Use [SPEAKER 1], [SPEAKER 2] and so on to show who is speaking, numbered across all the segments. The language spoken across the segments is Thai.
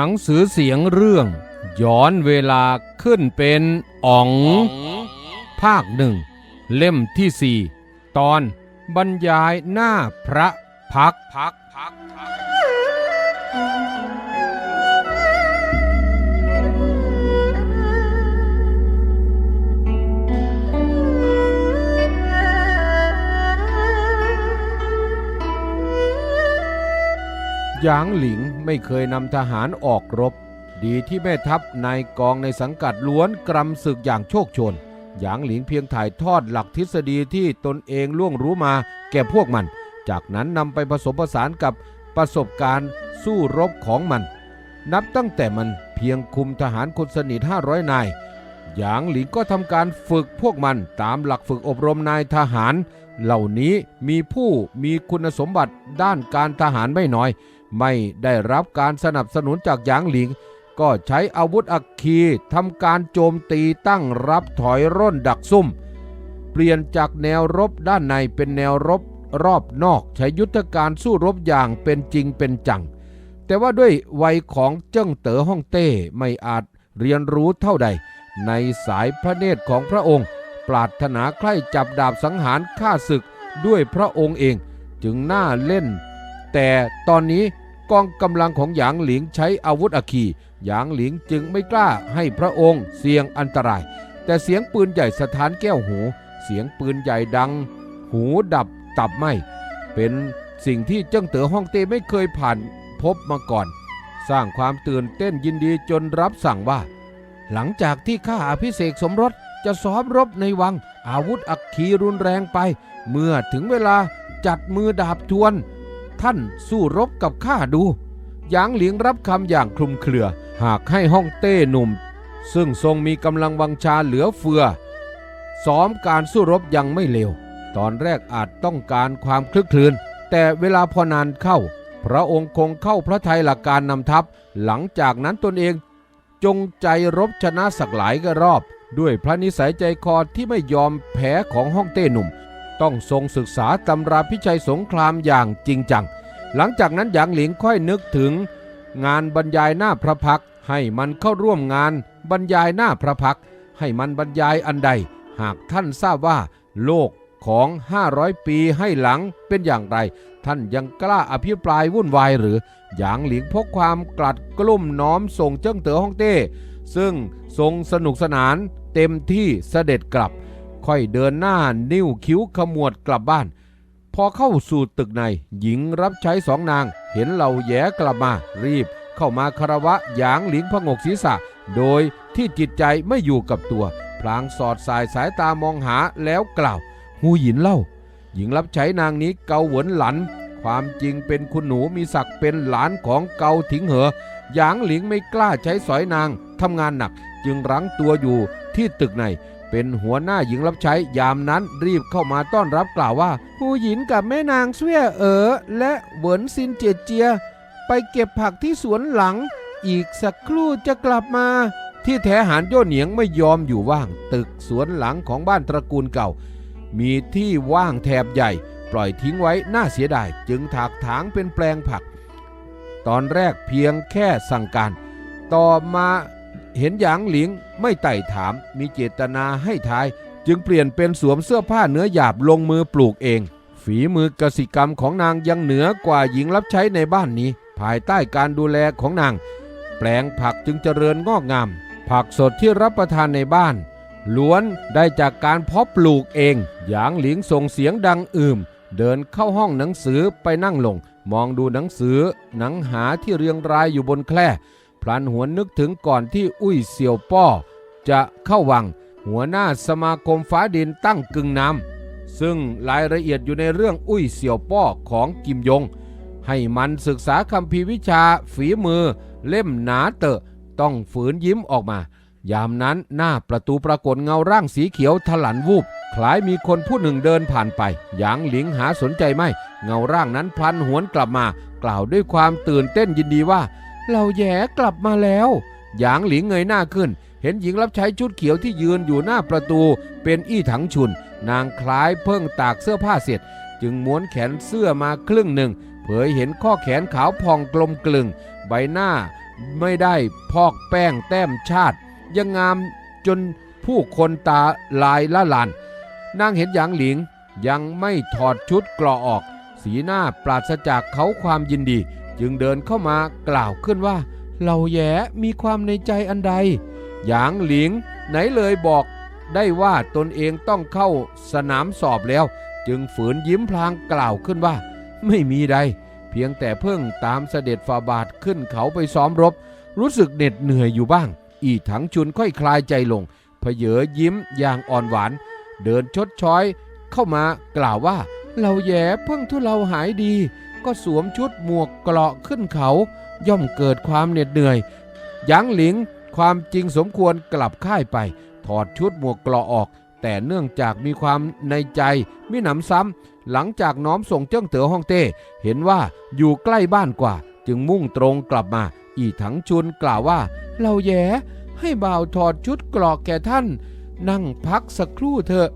[SPEAKER 1] หนังสือเสียงเรื่อง ย้อนเวลาขึ้นเป็นอ๋อง ภาคหนึ่ง เล่มที่สี่ ตอนบรรยายหน้าพระพักพักพักพัก หยางหลิงไม่เคยนำทหารออกรบ ดีที่แม่ทัพนายกองในสังกัดล้วนกรำศึกอย่างโชคชน หยางหลิงเพียงถ่ายทอดหลักทฤษฎีที่ตนเองล่วงรู้มาแก่พวกมัน จากนั้นนำไปผสมผสานกับประสบการณ์สู้รบของมัน นับตั้งแต่มันเพียงคุมทหารคนสนิท 500 นาย หยางหลิงก็ทำการฝึกพวกมันตามหลักฝึกอบรมนายทหาร เหล่านี้มีผู้มีคุณสมบัติด้านการทหารไม่น้อย ไม่ได้รับการสนับสนุนจากหยางหลิง ก็ใช้อาวุธอัคคีทำการโจมตีตั้งรับถอยร่นดักซุ่ม เปลี่ยนจากแนวรบด้านในเป็นแนวรบรอบนอกใช้ยุทธการสู้รบอย่างเป็นจริงเป็นจัง แต่ว่าด้วยวัยของเจิ้งเต๋อฮ่องเต้ไม่อาจเรียนรู้เท่าใด ในสายพระเนตรของพระองค์ ปรารถนาใคร่จับดาบสังหารฆ่าศึกด้วยพระองค์เองจึงน่าเล่น แต่ตอนนี้กองกำลังของหยางหลิงใช้อาวุธอัคคีหยางหลิงจึงไม่กล้าให้พระองค์เสี่ยงอันตราย แต่เสียงปืนใหญ่สถานแก้วหู เสียงปืนใหญ่ดัง หูดับตับไหมเป็นสิ่งที่เจิ้งเต๋อฮ่องเต้ไม่เคยผ่านพบมาก่อน สร้างความตื่นเต้นยินดีจนรับสั่งว่า หลังจากที่ข้าอภิเษกสมรสจะซ้อมรบในวัง อาวุธอัคคีรุนแรงไป เมื่อถึงเวลาจัดมือดาบทวน ท่านสู้รบกับข้าดู หยางหลิงรับคำอย่างคลุมเครือ หากให้ฮ่องเต้หนุ่ม ซึ่งทรงมีกำลังวังชาเหลือเฟือ ซ้อมการสู้รบยังไม่เลว ตอนแรกอาจต้องการความคลึกคลืน แต่เวลาพอนานเข้า พระองค์คงเข้าพระทัยหลักการนำทัพ หลังจากนั้นตนเอง จงใจรบชนะสักหลายก็รอบ ด้วยพระนิสัยใจคอที่ไม่ยอมแพ้ของฮ่องเต้หนุ่ม ต้องทรงศึกษาตำราพิชัยสงครามอย่างจริงจัง หลังจากนั้นหยางหลิงค่อยนึกถึง งานบรรยายหน้าพระพักให้มันเข้าร่วมงานบรรยายหน้าพระพักให้มันบรรยายอันใด หากท่านทราบว่า โลกของ 500 ปีให้หลังเป็นอย่างไร ท่านยังกล้าอภิปรายวุ่นวายหรือ หยางหลิงพกความกลัดกลุ่มน้อมส่งเจิ้งเต๋อฮ่องเต้ ซึ่งทรงสนุกสนานเต็มที่เสด็จกลับ ค่อยเดินหน้านิ้วคิ้วขมวดกลับบ้าน พอเข้าสู่ตึกใน หญิงรับใช้สองนาง เห็นเหล่าแย่กลับมา รีบ เข้ามาคารวะหยางหลิงพงกศีรษะ โดยที่จิตใจไม่อยู่กับตัว พลางสอดสายสายตามองหาแล้วกล่าวหูหยินเล่า หญิงรับใช้นางนี้เกาเหวินหลัน ความจริงเป็นคุณหนูมีศักดิ์เป็นหลานของเกาถิงเหอหยางหลิงไม่กล้าใช้สอยนางทำงานหนักจึงรั้งตัวอยู่ที่ตึกใน เป็นหัวหน้าหญิงรับใช้ยามนั้นรีบเข้ามาต้อนรับกล่าวว่าหูหยินกับแม่นางเสวียเอ๋อและเหวินซินเจียเจีย ไปเก็บผักที่สวนหลัง อีกสักครู่จะกลับมา ที่แท้หานโย่เหนียงไม่ยอมอยู่ว่าง ตึกสวนหลังของบ้านตระกูลเก่า มีที่ว่างแถบใหญ่ ปล่อยทิ้งไว้น่าเสียดาย จึงถากถางเป็นแปลงผัก ตอนแรกเพียงแค่สั่งการ ต่อมา เห็นหยางหลิงไม่ไต่ถามมีเจตนาให้ทาย จึงเปลี่ยนเป็นสวมเสื้อผ้าเนื้อหยาบลงมือปลูกเอง ฝีมือกสิกรรมของนางยังเหนือกว่าหญิงรับใช้ในบ้านนี้ ภายใต้การดูแลของนาง แปลงผักจึงเจริญงอกงาม ผักสดที่รับประทานในบ้าน ล้วนได้จากการเพาะปลูกเอง หยางหลิงส่งเสียงดังอืมเดินเข้าห้องหนังสือไปนั่งลง มองดูหนังสือ หนังหาที่เรียงรายอยู่บนแคร่ พลันหัวนนึกถึงก่อนที่อุ้ยเสี่ยวป้อ จะเข้าวัง หัวหน้าสมาคมฟ้าดินตั้งกึ่งนำซึ่งรายละเอียดอยู่ในเรื่องอุ้ยเสี่ยวป้อของกิมยง ให้มันศึกษาคำพีวิชาฝีมือ เล่มหนาเตอะต้องฝืนยิ้มออกมา ยามนั้นหน้าประตูปรากฏเงาร่างสีเขียวถลันวูบคล้ายมีคนผู้หนึ่งเดินผ่านไป หยางหลิงหาสนใจไม่ เงาร่างนั้นพลันหวนกลับมา กล่าวด้วยความตื่นเต้นยินดีว่า เราแย่กลับมาแล้ว หยางหลิงเงยหน้าขึ้น เห็นหญิงรับใช้ชุดเขียวที่ยืนอยู่หน้าประตู เป็นอี้ถังชุน นางคล้ายเพิ่งตากเสื้อผ้าเสร็จ จึงม้วนแขนเสื้อมาครึ่งหนึ่ง เผยเห็นข้อแขนขาวพองกลมกลึง ใบหน้าไม่ได้พอกแป้งแต้มชาติ ยังงามจนผู้คนตาลายละลานนางเห็นหยางหลิงยังไม่ถอดชุดกราะออก สีหน้าปราศจากเขาความยินดี จึงเดินเข้ามากล่าวขึ้นว่า เหล่าแย่มีความในใจอันใด หยางหลิง ไหนเลยบอกได้ว่าตนเองต้องเข้าสนามสอบแล้ว จึงฝืนยิ้มพลางกล่าวขึ้นว่า ไม่มีใด เพียงแต่เพิ่งตามเสด็จฝ่าบาทขึ้นเขาไปซ้อมรบ รู้สึกเหน็ดเหนื่อยอยู่บ้าง อีถังชุนค่อยคลายใจลงเพเยอยิ้มอย่างอ่อนหวาน เดินชดช้อย เข้ามากล่าวว่าเราแย่เพิ่งทุเราหายดี ก็สวมชุดหมวกเกราะขึ้นเขา ย่อมเกิดความเหน็ดเหนื่อยยางหลิงความจริงสมควรกลับค่ายไป ถอดชุดหมวกเกราะออก แต่เนื่องจากมีความในใจมิหนำซ้ำหลังจากน้อมส่งเจิ้งเต๋อฮ่องเต้ เห็นว่าอยู่ใกล้บ้านกว่า จึงมุ่งตรงกลับมา อีถังชุนกล่าวว่า เราแย่ให้บ่าวถอดชุดเกราะแก่ท่าน นั่งพักสักครู่เถอะ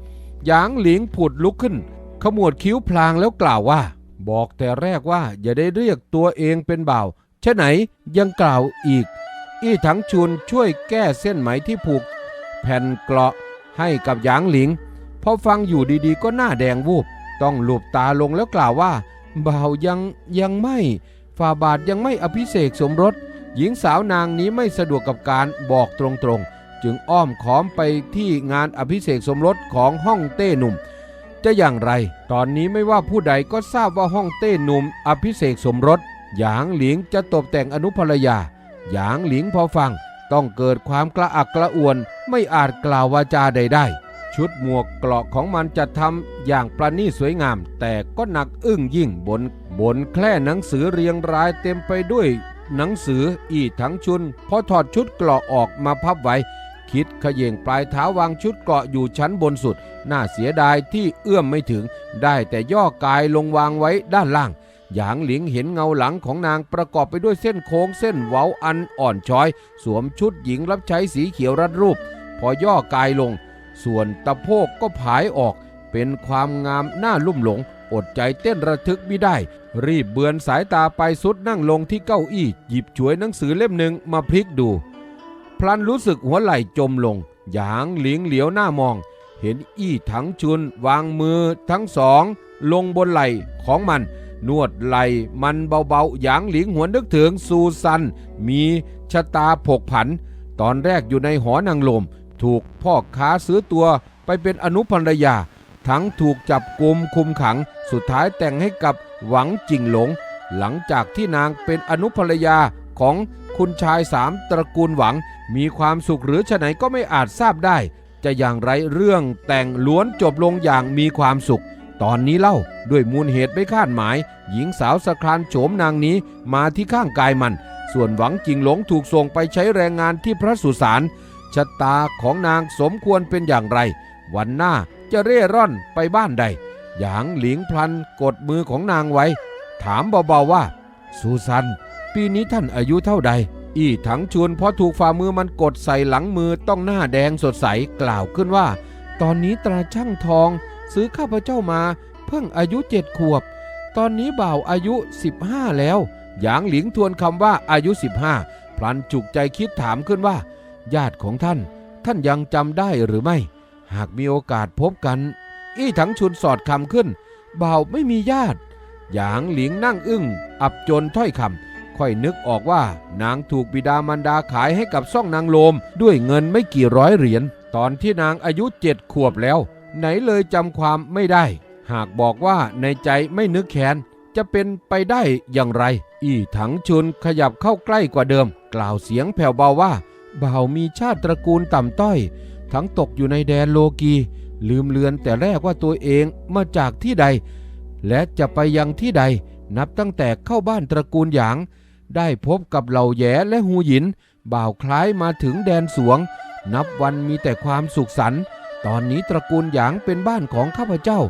[SPEAKER 1] หยางหลิงผุดลุกขึ้น ขมวดคิ้วพลางแล้วกล่าวว่า บอกแต่แรกว่าอย่าได้เรียกตัวเองเป็นบ่าวชะไหนยังกล่าวอีก อี้ถังชุนช่วยแก้เส้นไหมที่ผูก แผ่นเกราะให้กับหยางหลิงพอฟังอยู่ดีๆ ก็หน้าแดงวูบ ต้องหลบตาลงแล้วกล่าวว่า บ่าวยังยังไม่ฝ่าบาทยังไม่อภิเษกสมรส หญิงสาวนางนี้ไม่สะดวกกับการบอกตรงๆ จึงอ้อมค้อมไปที่งานอภิเษกสมรสของห้องเต้หนุ่ม จะอย่างไร ตอนนี้ไม่ว่าผู้ใดก็ทราบว่าห้องเต้หนุ่ม อภิเษกสมรส หยางหลิงจะตบแต่งอนุภรรยา หยางหลิงพอฟัง ต้องเกิดความกระอักกระอ่วน ไม่อาจกล่าววาจาใดได้ ชุดหมวกเกราะของมันจะทำอย่างประณีตสวยงาม แต่ก็หนักอึ้งยิ่งบน บนแคร่หนังสือเรียงรายเต็มไปด้วย หนังสืออีทั้งชุน พอถอดชุดเกราะออกมาพับไว้ คิดขย่งปลายเท้าวางชุดเกาะอยู่ชั้นบนสุด น่าเสียดายที่เอื้อมไม่ถึง ได้แต่ย่อกายลงวางไว้ด้านล่าง หยางหลิงเห็นเงาหลังของนางประกอบไปด้วยเส้นโค้งเส้นเว้าอันอ่อนช้อย สวมชุดหญิงรับใช้สีเขียวรัดรูป พอย่อกายลง ส่วนตะโพกก็ผายออก เป็นความงามน่าลุ่มหลง อดใจเต้นระทึกไม่ได้ รีบเบือนสายตาไปสุดนั่งลงที่เก้าอี้ หยิบฉวยหนังสือเล่มหนึ่งมาพลิกดู พลันรู้สึกหัวไหล่จมลง หยางหลิงเหลียวหน้ามอง เห็นอี้ถังชุนวางมือทั้งสอง ลงบนไหล่ของมัน นวดไหล่มันเบาๆ หยางหลิงหวนนึกถึงซูซัน มีชะตาผกผัน ตอนแรกอยู่ในหอนางลม ถูกพ่อค้าซื้อตัวไปเป็นอนุภรรยา ทั้งถูกจับกุมคุมขัง สุดท้ายแต่งให้กับหวังจิงหลง หลังจากที่นางเป็นอนุภรรยาของ คุณชายสามตระกูลหวัง มีความสุขหรือฉะไหนก็ไม่อาจทราบได้ จะอย่างไรเรื่องแต่งล้วนจบลงอย่างมีความสุข ตอนนี้เล่าด้วยมูลเหตุไม่คาดหมาย หญิงสาวสครานโฉมนางนี้มาที่ข้างกายมัน ส่วนหวังจิงหลงถูกส่งไปใช้แรงงานที่พระสุสานชะตาของนางสมควรเป็นอย่างไร วันหน้าจะเร่ร่อนไปบ้านใด หยางหลิงพลันกดมือของนางไว้ ถามเบาๆว่า ซูซัน ปีนี้ท่านอายุเท่าใด อี้ถังชวนพอถูกฝ่ามือมันกดใส่หลังมือต้องหน้าแดงสดใสกล่าวขึ้นว่า ตอนนี้ตราช่างทอง ซื้อข้าพเจ้ามา เพิ่งอายุเจ็ดขวบ ตอนนี้บ่าวอายุ 15 แล้ว หยางหลิงทวนคำว่าอายุ 15 พลันจุกใจคิดถามขึ้นว่า ญาติของท่าน ท่านยังจำได้หรือไม่ หากมีโอกาสพบกัน อี้ถังชุนสอดคำขึ้นบ่าวไม่มีญาติหยางหลิงนั่งอึ้ง อับจนถ้อยคำ ค่อยนึกออกว่านางถูกบิดามารดาขายให้กับซ่องนางโลม ด้วยเงินไม่กี่ร้อยเหรียญตอนที่นางอายุเจ็ดขวบแล้ว ไหนเลยจำความไม่ได้ หากบอกว่าในใจไม่นึกแค้นจะเป็นไปได้อย่างไร อีถังชุนขยับเข้าใกล้กว่าเดิม กล่าวเสียงแผ่วเบาว่าบ่าวมีชาติตระกูลต่ำต้อย ทั้งตกอยู่ในแดนโลกี ลืมเลือนแต่แรกว่าตัวเองมาจากที่ใด และจะไปยังที่ใด นับตั้งแต่เข้าบ้านตระกูลหยาง ได้พบกับเหล่าแย่และหูหยิน บ่าวคล้ายมาถึงแดนสวง นับวันมีแต่ความสุขสันต์ตอนนี้ตระกูลหยางเป็นบ้านของข้าพเจ้า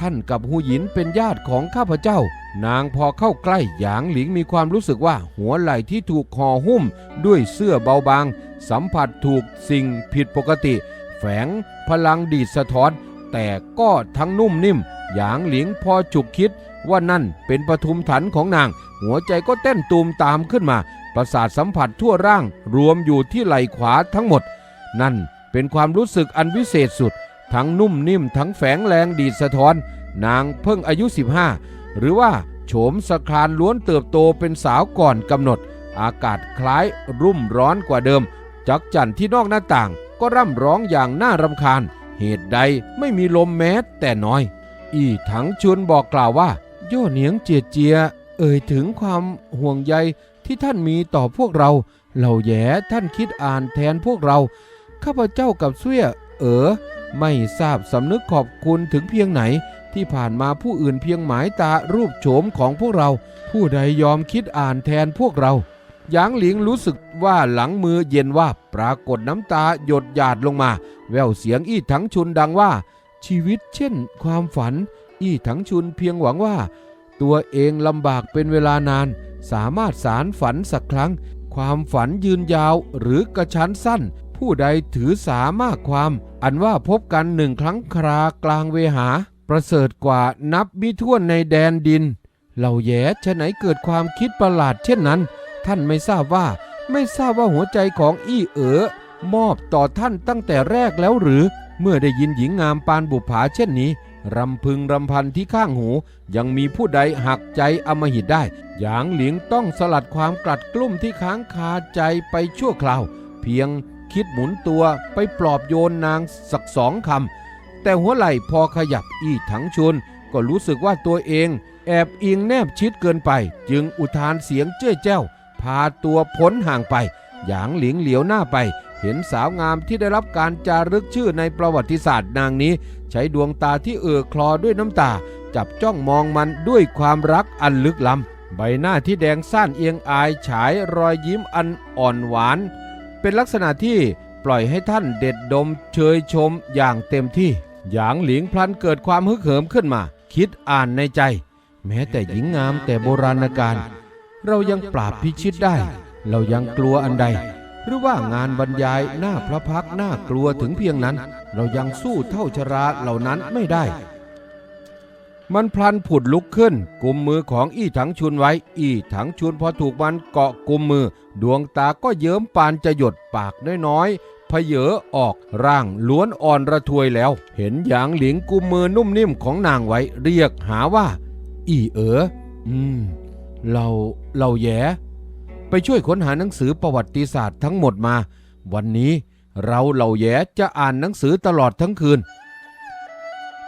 [SPEAKER 1] ท่านกับหูหยินเป็นญาติของข้าพเจ้า นางพอเข้าใกล้หยางหลิงมีความรู้สึกว่า หัวไหล่ที่ถูกห่อหุ้ม ด้วยเสื้อเบาบาง สัมผัสถูกสิ่งผิดปกติ แฝงพลังดีดสะท้อน แต่ก็ทั้งนุ่มนิ่ม หยางหลิงพอฉุกคิดว่านั่นเป็นปทุมฐานของนาง หัวใจก็เต้นตูมตามขึ้นมา ประสาทสัมผัสทั่วร่างรวมอยู่ที่ไหล่ขวาทั้งหมด นั่นเป็นความรู้สึกอันวิเศษสุด ทั้งนุ่มนิ่มทั้งแฝงแรงดีดสะท้อน นางเพิ่งอายุ 15 หรือว่าโฉมสครานล้วนเติบโตเป็นสาวก่อนกำหนด อากาศคล้ายรุ่มร้อนกว่าเดิม จักจันที่นอกหน้าต่างก็ร่ำร้องอย่างน่ารำคาญ เหตุใดไม่มีลมแม้แต่น้อย อีถังชวนบอกกล่าวว่า โย่เหนียงเจียเจีย เอ่ยถึงความห่วงใยที่ท่านมีต่อพวกเราเหล่าแย่ท่านคิดอ่านแทนพวกเรา ข้าพเจ้ากับเสื้อเอ๋อไม่ทราบสำนึกขอบคุณถึงเพียงไหน ที่ผ่านมาผู้อื่นเพียงหมายตารูปโฉมของพวกเรา ผู้ใดยอมคิดอ่านแทนพวกเราหยางหลิงรู้สึกว่าหลังมือเย็นว่าปรากฏน้ำตาหยดหยาดลงมา แววเสียงอี้ถังชุนดังว่า ชีวิตเช่น ความฝัน อี้ถังชุนเพียงหวังว่า ตัวเองลำบากเป็นเวลานาน สามารถสารฝันสักครั้ง ความฝันยืนยาวหรือกระชั้นสั้น ผู้ใดถือสามากความ อันว่าพบกันหนึ่งครั้งครากลางเวหา ประเสริฐกว่านับมิถ้วนในแดนดิน เหล่าแย่ฉะไหนเกิดความคิดประหลาดเช่นนั้น ท่านไม่ทราบว่าไม่ทราบว่าหัวใจของอี้เอ๋อมอบต่อท่านตั้งแต่แรกแล้วหรือ เมื่อได้ยินหญิงงามปานบุภาเช่นนี้ รำพึงรำพันที่ข้างหู ยังมีผู้ใดหักใจอมหิตได้ หยางหลิงต้องสลัดความกลัดกลุ้มที่ค้างคาใจไปชั่วคราว เพียงคิดหมุนตัวไปปลอบโยนนางสักสองคำ แต่หัวไหล่พอขยับอีถังชน ก็รู้สึกว่าตัวเอง แอบอิงแนบชิดเกินไป จึงอุทานเสียงเจ้ยแจ้ว พาตัวพ้นห่างไป หยางหลิงเหลียวหน้าไป เห็นสาวงามที่ได้รับการจารึกชื่อในประวัติศาสตร์นางนี้ ใช้ดวงตาที่เอ่อคลอด้วยน้ำตา จับจ้องมองมันด้วยความรักอันลึกล้ำใบหน้าที่แดงซ่านเอียงอายฉายรอยยิ้มอันอ่อนหวาน เป็นลักษณะที่ปล่อยให้ท่านเด็ดดมเชยชมอย่างเต็มที่ หยางหลิงพลันเกิดความฮึกเหิมขึ้นมา คิดอ่านในใจ แม้แต่หญิงงามแต่โบราณกาลเรายังปราบพิชิตได้ เรายังกลัวอันใด หรือว่างานบรรยายหน้าพระพักตร์น่ากลัวถึงเพียงนั้น เรายังสู้เท่าชราเหล่านั้นไม่ได้ มันพลันผุดลุกขึ้นกุมมือของอี้ถังชุนไว้ อี้ถังชุนพอถูกมันเกาะกุมมือ ดวงตาก็เยิ้มปานจะหยดปากน้อยๆพเยอออกร่างล้วนอ่อนระทวยแล้ว เห็นหยางหลิงกุมมือนุ่มนิ่มของนางไว้ เรียกหาว่า อี้เอ๋ออืม เราเราแย่ ไปช่วยค้นหาหนังสือประวัติศาสตร์ทั้งหมดมา วันนี้เราเหล่าแย่จะอ่านหนังสือตลอดทั้งคืน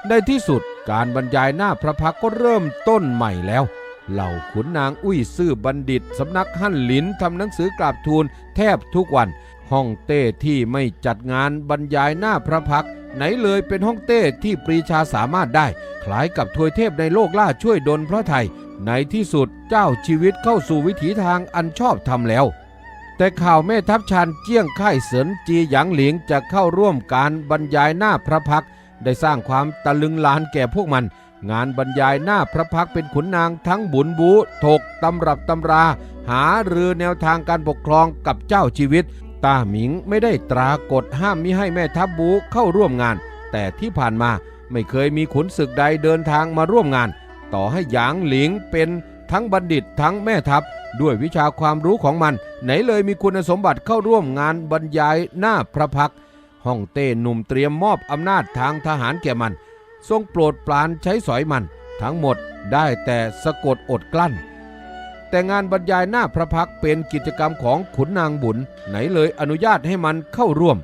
[SPEAKER 1] ในที่สุดการบรรยายหน้าพระพักก็เริ่มต้นใหม่แล้ว เหล่าขุนนางอุ้ยซื่อบัณฑิต สำนักหั่นหลินทำหนังสือกราบทูลแทบทุกวัน ห้องเต้ที่ไม่จัดงานบรรยายหน้าพระพักไหนเลยเป็นห้องเต้ที่ปรีชาสามารถได้ คล้ายกับทวยเทพในโลกล่าช่วยดลพระไทย ในที่สุดเจ้าชีวิตเข้าสู่วิถีทางอันชอบธรรมแล้ว แต่ข่าวแม่ทัพชานเจี้ยงค่เสินจีหยางหลิงจะเข้าร่วมการบรรยายหน้าพระพักได้สร้างความตะลึงลานแก่พวกมัน งานบรรยายหน้าพระพักเป็นขุนนางทั้งบุญบูถกตำรับตำรา หารือแนวทางการปกครองกับเจ้าชีวิตต้าหมิงไม่ได้ตรากฎห้ามมิให้แม่ทัพบูเข้าร่วมงาน แต่ที่ผ่านมาไม่เคยมีขุนศึกใดเดินทางมาร่วมงาน ต่อให้หยางหลิงเป็นทั้งบัณฑิตทั้งแม่ทัพ ด้วยวิชาความรู้ของมัน ไหนเลยมีคุณสมบัติเข้าร่วมงานบรรยายหน้าพระพักตร์ฮ่องเต้หนุ่มเตรียมมอบอำนาจทางทหารแก่มัน ทรงโปรดปรานใช้สอยมัน ทั้งหมดได้แต่สะกดอดกลั้น แต่งานบรรยายหน้าพระพักเป็นกิจกรรมของขุนนางบุญ ไหนเลยอนุญาตให้มันเข้าร่วม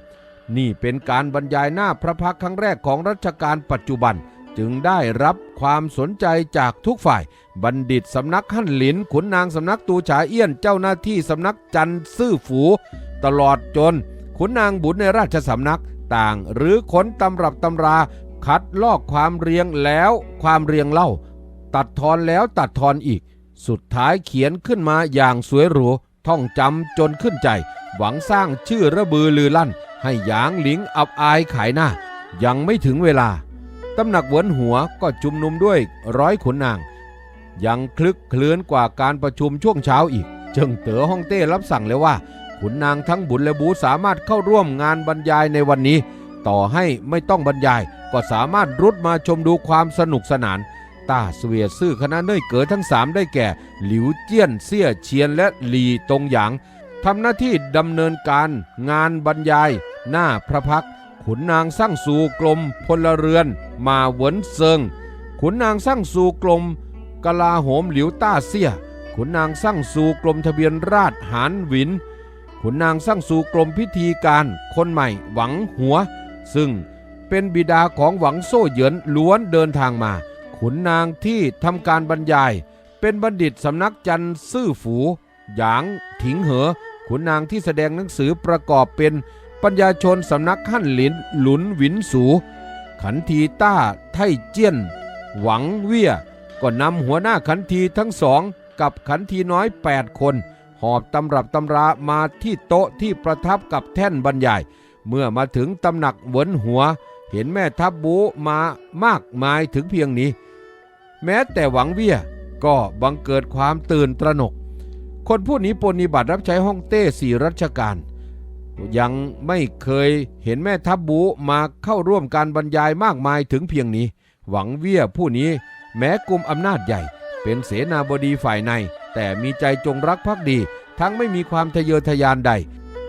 [SPEAKER 1] นี่เป็นการบรรยายหน้าพระพักครั้งแรกของรัชกาลปัจจุบัน จึงได้รับความสนใจจากทุกฝ่าย บัณฑิตสำนักหั่นหลิน ขุนนางสำนักตูฉาเอี้ยน เจ้าหน้าที่สำนักจันทร์ซื่อฝู ตลอดจน ขุนนางบุญในราชสำนักต่างหรือค้นตำรับตำรา คัดลอกความเรียงแล้วความเรียงเล่า ตัดทอนแล้วตัดทอนอีก สุดท้ายเขียนขึ้นมาอย่างสวยหรูท่องจำจนขึ้นใจ หวังสร้างชื่อระบือลือลั่น ให้หยางหลิงอับอายขายหน้า ยังไม่ถึงเวลา ตำหนักเหวินหัวก็จุมนุมด้วยร้อยขุนนาง ยังคลึกเคลื้นกว่าการประชุมช่วงเช้าอีก จึงเต๋อฮ่องเต้รับสั่งเลยว่า ขุนนางทั้งบุญและบูสามารถเข้าร่วมงานบรรยายในวันนี้ ต่อให้ไม่ต้องบรรยาย ก็สามารถรุดมาชมดูความสนุกสนานต้าเสวียซื่อคณะเน่ยเก๋อทั้งสามได้แก่ หลิวเจี้ยนเซี่ยเชียนและหลีตงหยางทำหน้าที่ดำเนินการงานบรรยาย หน้าพระพักตร์ ขุนนางสร้างสู่กรมพลเรือน มาเหวินเซิง ขุนนางสร้างสู่กรมกลาโหมหลิวต้าเซี่ยขุนนางสร้างสู่กรมทะเบียนราษหานหวิน ขุนนางสร้างสู่กรมพิธีการคนใหม่หวังหัว ซึ่งเป็นบิดาของหวังโซ่เหยินล้วนเดินทางมา ขุนนางที่ทำการบรรยาย เป็นบัณฑิตสำนักจันซื่อฝู หยางถิงเหอ ขุนนางที่แสดงหนังสือประกอบเป็น ปัญญาชนสำนักขั้นหลินหลุนหวินสู ขันทีต้าไทเจี้ยน หวังเวียก็นำหัวหน้าขันทีทั้งสองกับขันทีน้อย 8 คน หอบตำรับตำรามาที่โต๊ะที่ประทับกับแท่นบรรยาย เมื่อมาถึงตำหนักเหวินหัว เห็นแม่ทัพบูมามากมายถึงเพียงนี้ แม้แต่หวังเวียก็บังเกิดความตื่นตระหนก คนผู้นี้ปฏิบัติรับใช้ห้องเต้สี่รัชการ ยังไม่เคยเห็นแม่ทัพบูมาเข้าร่วมการบรรยายมากมายถึงเพียงนี้ หวังเวียผู้นี้แม้กลุ่มอำนาจใหญ่ เป็นเสนาบดีฝ่ายใน แต่มีใจจงรักภักดี ทั้งไม่มีความทะเยอทะยานใด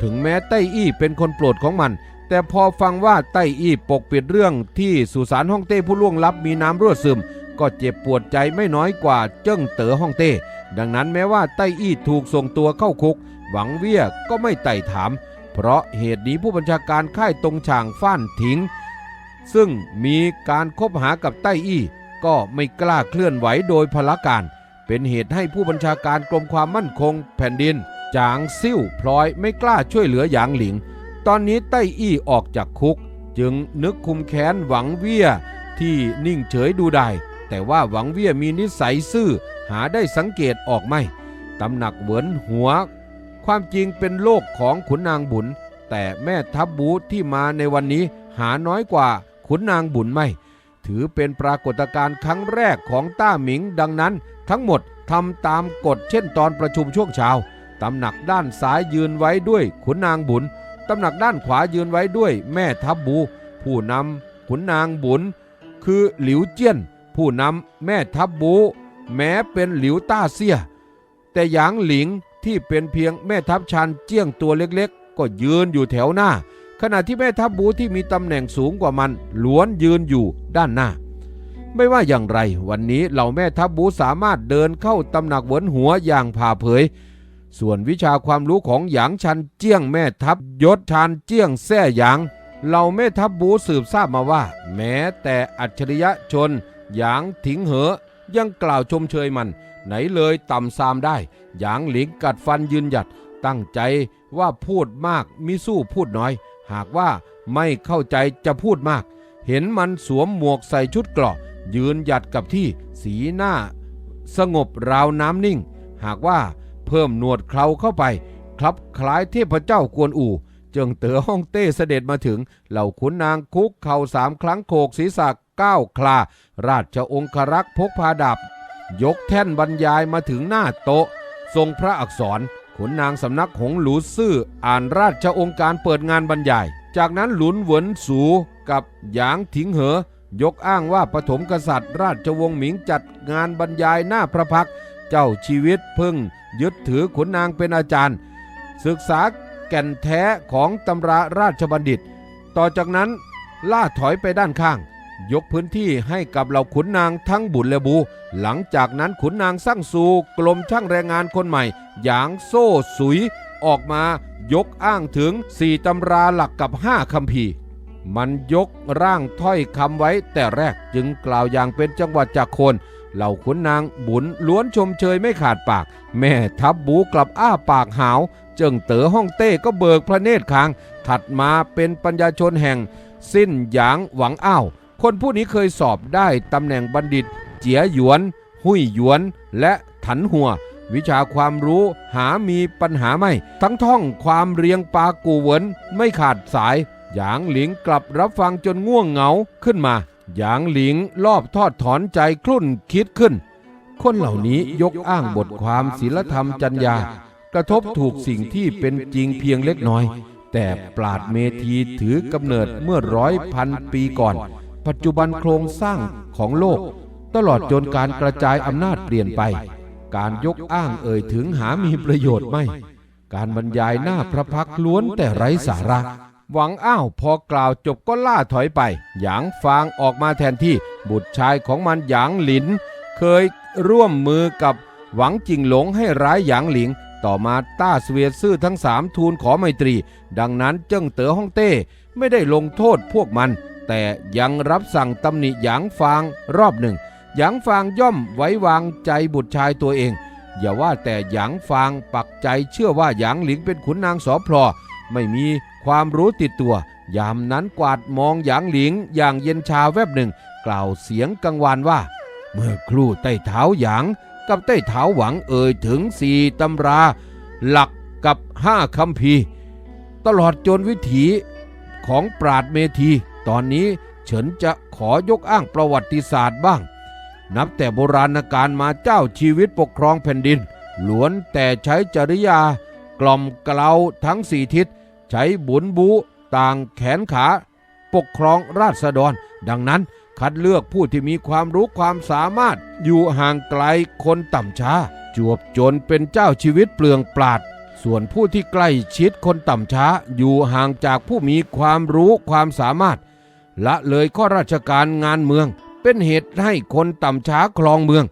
[SPEAKER 1] ถึงแม้ไต้อี้เป็นคนโปรดของมัน แต่พอฟังว่าไต้อี้ปกปิดเรื่องที่สุสานฮ่องเต้ผู้ล่วงลับมีน้ำรั่วซึม ก็เจ็บปวดใจไม่น้อยกว่าเจิ้งเต๋อฮ่องเต้ดังนั้นแม้ว่าไต้อี้ถูกส่งตัวเข้าคุก หวังเวียก็ไม่ไต่ถาม เพราะเหตุนี้ผู้บัญชาการค่ายตรงช่างฟ้านทิง ซึ่งมีการคบหากับไต้อี้ ก็ไม่กล้าเคลื่อนไหวโดยพละการ เป็นเหตุให้ผู้บัญชาการกรมความมั่นคงแผ่นดิน จางซิ่วพลอยไม่กล้าช่วยเหลือหยางหลิง ตอนนี้ไต้อี้ออกจากคุก จึงนึกคุมแค้นหวังเวียที่นิ่งเฉยดูได้แต่ว่าหวังเวียมีนิสัยซื่อหาได้สังเกตออกไม่ ตำหนักเหวินหัว ความจริงเป็นโลกของขุนนางบุญ แต่แม่ทัพบูที่มาในวันนี้หาน้อยกว่าขุนนางบุญไม่ ถือเป็นปรากฏการณ์ครั้งแรกของต้าหมิง ดังนั้นทั้งหมดทำตามกฎเช่นตอนประชุมช่วงเช้าตำหนักด้านซ้ายยืนไว้ด้วยขุนนางบุญตำหนักด้านขวายืนไว้ด้วยแม่ทัพบู ผู้นำขุนนางบุญ คือหลิวเจี้ยน ผู้นำแม่ทัพบู แม้เป็นหลิวต้าเซีย แต่หยางหลิง ที่เป็นเพียงแม่ทัพชันเจี้ยงตัวเล็กๆ ก็ยืนอยู่แถวหน้า ขณะที่แม่ทัพบูที่มีตำแหน่งสูงกว่ามันล้วนยืนอยู่ด้านหน้า ไม่ว่าอย่างไร วันนี้เหล่าแม่ทัพบูสามารถเดินเข้าตำหนักเวินหัวอย่างผ่าเผย ส่วนวิชาความรู้ของหยางชันเจี้ยงแม่ทัพยศชันเจี้ยงแซ่หยางเหล่าแม่ทัพบูสืบทราบมาว่า แม้แต่อัจฉริยะชนหยางถิงเหอยังกล่าวชมเชยมัน ไหนเลยต่ำซามได้ หยางหลิงกัดฟันยืนหยัด ตั้งใจว่าพูดมากมิสู้พูดน้อย หากว่าไม่เข้าใจจะพูดมาก เห็นมันสวมหมวกใส่ชุดเกราะ ยืนหยัดกับที่สีหน้า สงบราวน้ำนิ่ง หากว่าเพิ่มหนวดเคราเข้าไปคลับคล้ายเทพเจ้ากวนอู่เจิงเต๋อฮ่องเต้เสด็จมาถึง เหล่าขุนนางคุกเข่าสามครั้งโขกศีรษะก้าวคลา ราชองครักษ์พกพาดาบ ยกแท่นบรรยายมาถึงหน้าโต๊ะ ทรงพระอักษรขุนนางสำนักหงหลูซื่ออ่านราชองค์การเปิดงานบรรยาย จากนั้นหลุนเหวินสูกับหยางถิงเหอยกอ้างว่าปฐมกษัตริย์ ราชวงศ์หมิงจัดงานบรรยายหน้าพระพัก เจ้าชีวิตพึ่ง ยึดถือขุนนางเป็นอาจารย์ ศึกษาแก่นแท้ของตำราราชบัณฑิต ต่อจากนั้นล่าถอยไปด้านข้าง ยกพื้นที่ให้กับเหล่าขุนนางทั้งบุญและบู หลังจากนั้นขุนนางสร้างสูกรมช่างแรงงานคนใหม่ หยางโซ่สุย ออกมายกอ้างถึงสี่ตำราหลักกับห้าคำพีมันยกร่างถ้อยคำไว้แต่แรกจึงกล่าวอย่างเป็นจังหวัดจากคน เหล่าขุนนางบุญล้วนชมเชยไม่ขาดปาก แม่ทัพบูกลับอ้าปากหาวเจิงเต๋อฮ่องเต้ก็เบิกพระเนตรค้าง ถัดมาเป็นปัญญาชนแห่ง สิ้นหยางหวังอ้าว คนผู้นี้เคยสอบได้ตำแหน่งบัณฑิต เจียหยวน หุยหยวน และถันหัว วิชาความรู้หามีปัญหาไม่ ทั้งท่องความเรียงปากูเหวินไม่ขาดสาย หยางหลิงกลับรับฟังจนง่วงเหงาขึ้นมา หยางหลิงรอบทอดถอนใจคลุ่นคิดขึ้น คนเหล่านี้ยกอ้างบทความศีลธรรมจัญญากระทบถูกสิ่งที่เป็นจริงเพียงเล็กน้อย แต่ปราดเมธีถือกำเนิดเมื่อร้อยพันปีก่อน ปัจจุบันโครงสร้างของโลก ตลอดจนการกระจายอำนาจเปลี่ยนไป การยกอ้างเอ่ยถึงหามีประโยชน์ไม่ การบรรยายหน้าพระพักล้วนแต่ไร้สาระ หวังอ้าวพอกล่าวจบก็ล่าถอยไป หยางฟางออกมาแทนที่ บุตรชายของมันหยางหลิน เคยร่วมมือกับหวังจิงหลงให้ร้ายหยางหลิง ต่อมาต้าเสวียซื่อทั้งสามทูลขอไมตรี ดังนั้นเจิ้งเต๋อฮ่องเต้ไม่ได้ลงโทษพวกมัน แต่ยังรับสั่งตำหนิหยางฟางรอบหนึ่งหยางฟางย่อมไว้วางใจบุตรชายตัวเอง อย่าว่าแต่หยางฟางปักใจเชื่อว่าหยางหลิงเป็นขุนนางสอพลอไม่มีความรู้ติดตัว ยามนั้นกวาดมองหยางหลิงอย่างเย็นชาแวบหนึ่ง กล่าวเสียงกังวานว่า เมื่อครู่ใต้เท้าหยางกับใต้เท้าหวังเอ่ยถึงสี่ตำรา หลักกับห้าคำพีตลอดจนวิถีของปราดเมธี ตอนนี้เฉินจะขอยกอ้างประวัติศาสตร์บ้าง นับแต่โบราณกาลมาเจ้าชีวิตปกครองแผ่นดิน ล้วนแต่ใช้จริยากล่อมเกลาทั้งสี่ทิศ ใช้บุญบูต่างแขนขา ปกครองราษฎร ดังนั้นคัดเลือกผู้ที่มีความรู้ความสามารถอยู่ห่างไกลคนต่ำช้า จวบจนเป็นเจ้าชีวิตเปลืองปราด ส่วนผู้ที่ใกล้ชิดคนต่ำช้า อยู่ห่างจากผู้มีความรู้ความสามารถ ละเลยข้อราชการงานเมือง เป็นเหตุให้คนต่ำช้าคลองเมือง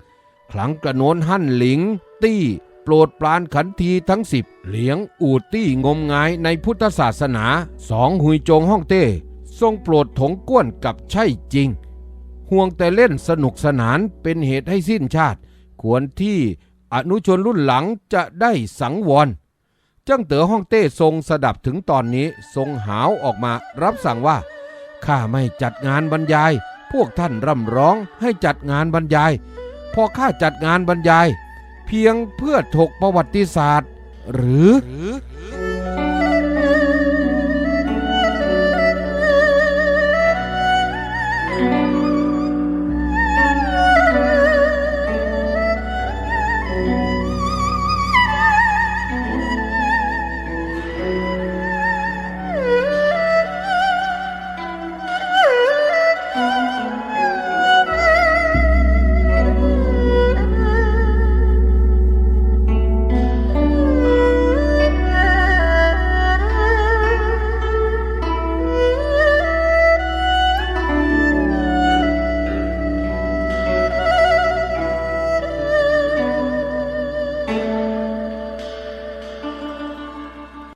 [SPEAKER 1] ครั้งกระโนนหั่นหลิง ตี้ โปรดปรานขันทีทั้งสิบเหลียงอูดตี้งมงายในพุทธศาสนาสองหุยจงฮ่องเต้ ทรงโปรดถงก้วนกับใช่จริง ห่วงแต่เล่นสนุกสนานเป็นเหตุให้สิ้นชาติ ควรที่อนุชนรุ่นหลังจะได้สังวรเจ้างเต๋อฮ่องเต้ทรงสดับถึงตอนนี้ทรงหาวออกมารับสั่งว่า ข้าไม่จัดงานบรรยาย พวกท่านร่ำร้องให้จัดงานบรรยาย พอข้าจัดงานบรรยาย เพียงเพื่อถกประวัติศาสตร์ หรือ